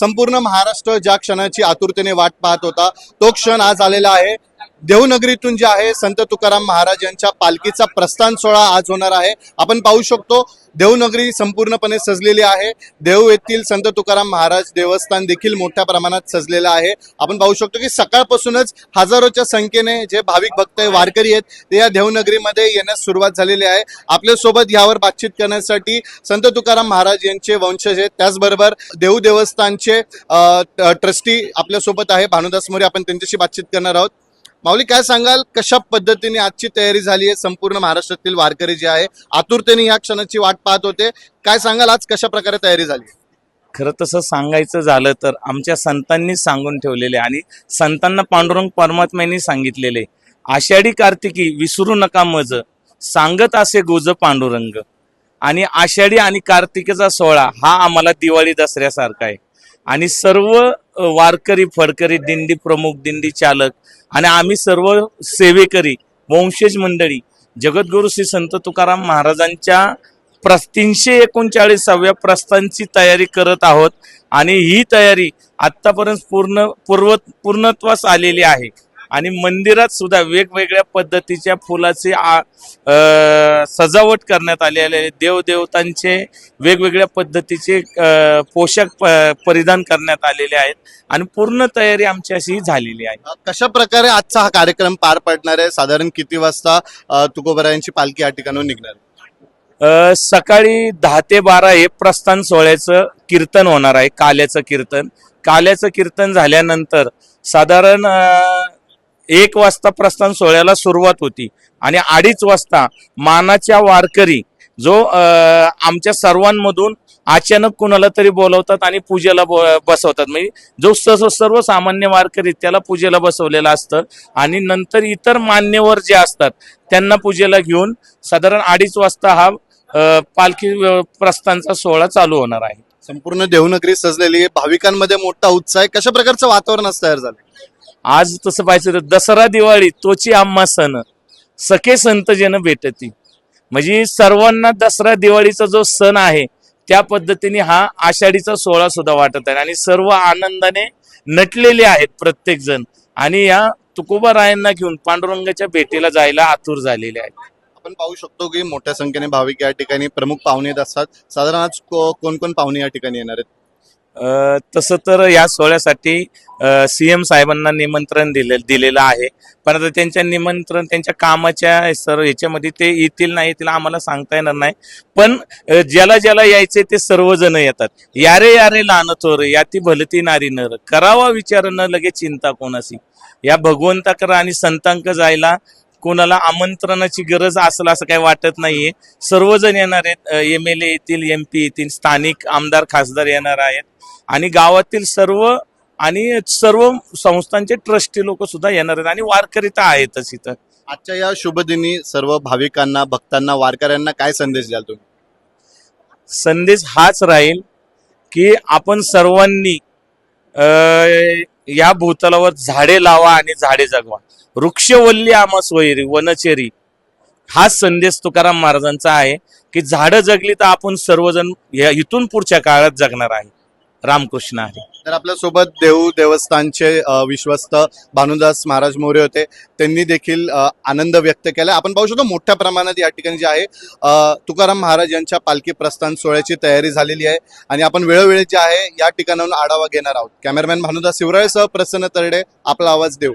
संपूर्ण महाराष्ट्र ज्या क्षणाची आतुरतेने वाट पाहत होता तो क्षण आज आलेला आहे. देवनगरीतून जे आहे संत तुकाराम महाराज यांच्या पालखीचा प्रस्थान सोहळा आज होणार आहे. आपण पाहू शकतो देवनगरी संपूर्णपणे सजलेली आहे. देव येथील संत तुकाराम महाराज देवस्थान देखील मोठ्या प्रमाणात सजलेलं आहे. आपण पाहू शकतो की सकाळपासूनच हजारोच्या संख्येने जे भाविक भक्त वारकरी आहेत ते या देवनगरीमध्ये येण्यास सुरुवात झालेली आहे. आपल्यासोबत यावर बातचीत करण्यासाठी संत तुकाराम महाराज यांचे वंशज आहेत. त्याचबरोबर देव देवस्थानचे ट्रस्टी आपल्यासोबत आहे. भानुदास मोरे आपण त्यांच्याशी बातचीत करणार आहोत. माऊली काय सांगाल? कशा पद्धतीने आजची तयारी झाली आहे? संपूर्ण महाराष्ट्रातील वारकरी जे आहे आतुरतेने या क्षणाची वाट पाहत होते. काय सांगाल? आज कशा प्रकारे तयारी झाली खरं तसं सांगायचं झालं तर आमच्या संतांनी सांगून ठेवलेले आणि संतांना पांडुरंग परमात्म्यांनी सांगितलेले. आषाढी कार्तिकी विसरू नका मज सांगत असे गोज पांडुरंग. आणि आषाढी आणि कार्तिकेचा सोहळा हा आम्हाला दिवाळी दसऱ्यासारखा आहे. आणि सर्व वारकरी फडकरी दिंडी प्रमुख दिंडी चालक आणि आम्ही सर्व सेवेकरी वंशज मंडळी जगद्गुरु श्री संत तुकाराम महाराजांच्या प्रस तीनशे एकोणचाळीसाव्या प्रस्थांची तयारी करत आहोत आणि ही तयारी आत्तापर्यंत पूर्ण पूर्व पूर्णत्वास आलेली आहे. आणि मंदिरात सुद्धा वेगवेगळ्या पद्धतीच्या फुलाचे सजावट करण्यात आलेले आहे. देवदेवतांचे वेगवेगळ्या पद्धतीचे पोशाख परिधान करण्यात आलेले आहेत आणि पूर्ण तयारी आमची अशी झालेली आहे. कशा प्रकारे आजचा हा कार्यक्रम पार पडणार आहे? साधारण किती वाजता तुकोबरायांची पालखी या ठिकाणून निघणार सकाळी दहा ते बारा हे प्रस्थान सोहळ्याचं कीर्तन होणार आहे काल्याचं कीर्तन. काल्याचं कीर्तन झाल्यानंतर साधारण एक वाजता प्रस्थान सोहळ्याला सुरुवात होती. आणि अडीच वाजता मानाच्या वारकरी जो आमच्या सर्वांमधून अचानक कुणाला तरी बोलवतात आणि पूजेला बसवतात. म्हणजे जो स- सर्वसामान्य वारकरी त्याला पूजेला बसवलेलं असतं. आणि नंतर इतर मान्यवर जे असतात त्यांना पूजेला घेऊन साधारण अडीच वाजता हा पालखी प्रस्थानचा सोहळा चालू होणार आहे. संपूर्ण देवनगरी सजलेली आहे. भाविकांमध्ये मोठा उत्साह कशा प्रकारचं वातावरण आज तयार झालं आज तसं पाहिजे तर दसरा दिवाळी तोची आम्हा सण सखे संत जन भेटती. म्हणजे सर्वांना दसरा दिवाळीचा जो सण आहे त्या पद्धतीने हा आषाढीचा सोहळा सुद्धा वाटत आहे. आणि सर्व आनंदाने नटलेले आहेत प्रत्येक जण आणि या तुकोबा रायांना घेऊन पांडुरंगाच्या भेटीला जायला आतुर झालेले आहेत. आपण पाहू शकतो की मोठ्या संख्येने भाविक या ठिकाणी प्रमुख पाहुणे येत असतात. साधारण आज को- कोण कोण पाहुणे या ठिकाणी येणार आहेत? तसं तर या सोहळ्यासाठी सी एम साहेबांना निमंत्रण दिले दिलेलं आहे. पण आता त्यांच्या निमंत्रण त्यांच्या कामाच्या सर्व याच्यामध्ये ते येतील नाही येतील आम्हाला सांगता येणार नाही. पण ज्याला ज्याला यायचे ते सर्वजण येतात. यारे यारे लहान थोर याती भलती नारी नर. करावा विचार न लगे चिंता कोणाशी. या भगवंताकर आणि संतांक जायला कोणाला आमंत्रणाची गरज असेल असं काही वाटत नाहीये. सर्वजण येणार आहेत. एम एल ए येतील एम पी येतील स्थानिक आमदार खासदार येणार आहेत. आणि गावातील सर्व आणि सर्व संस्थांचे ट्रस्टी लोक सुद्धा येणार आहेत आणि वारकरी तर आहेतच इथं. आजच्या या शुभ दिनी सर्व भाविकांना भक्तांना वारकऱ्यांना काय संदेश द्याल तुम्ही? संदेश हाच राहील की आपण सर्वांनी या भूतलावर झाडे लावा आणि झाडे जगवा. वृक्षवल्ली आमा सोयरी वनचेरी. हा संदेश तुकाराम महाराजांचा आहे की झाडं जगली तर आपण सर्वजण या- इथून पुढच्या काळात जगणार आहे. रामकृष्ण आहे. तर आपल्यासोबत देऊ देवस्थानचे विश्वस्त भानुदास महाराज मोरे होते. त्यांनी देखील आनंद व्यक्त केला. आपण पाहू शकतो मोठ्या प्रमाणात या ठिकाणी जे आहे तुकाराम महाराज यांच्या पालखी प्रस्थान सोहळ्याची तयारी झालेली आहे. आणि आपण वेळोवेळी जे आहे या ठिकाणाहून आढावा घेणार आहोत. कॅमेरामॅन भानुदास शिवराळेसह प्रसन्न तरडे आपला आवाज देऊ.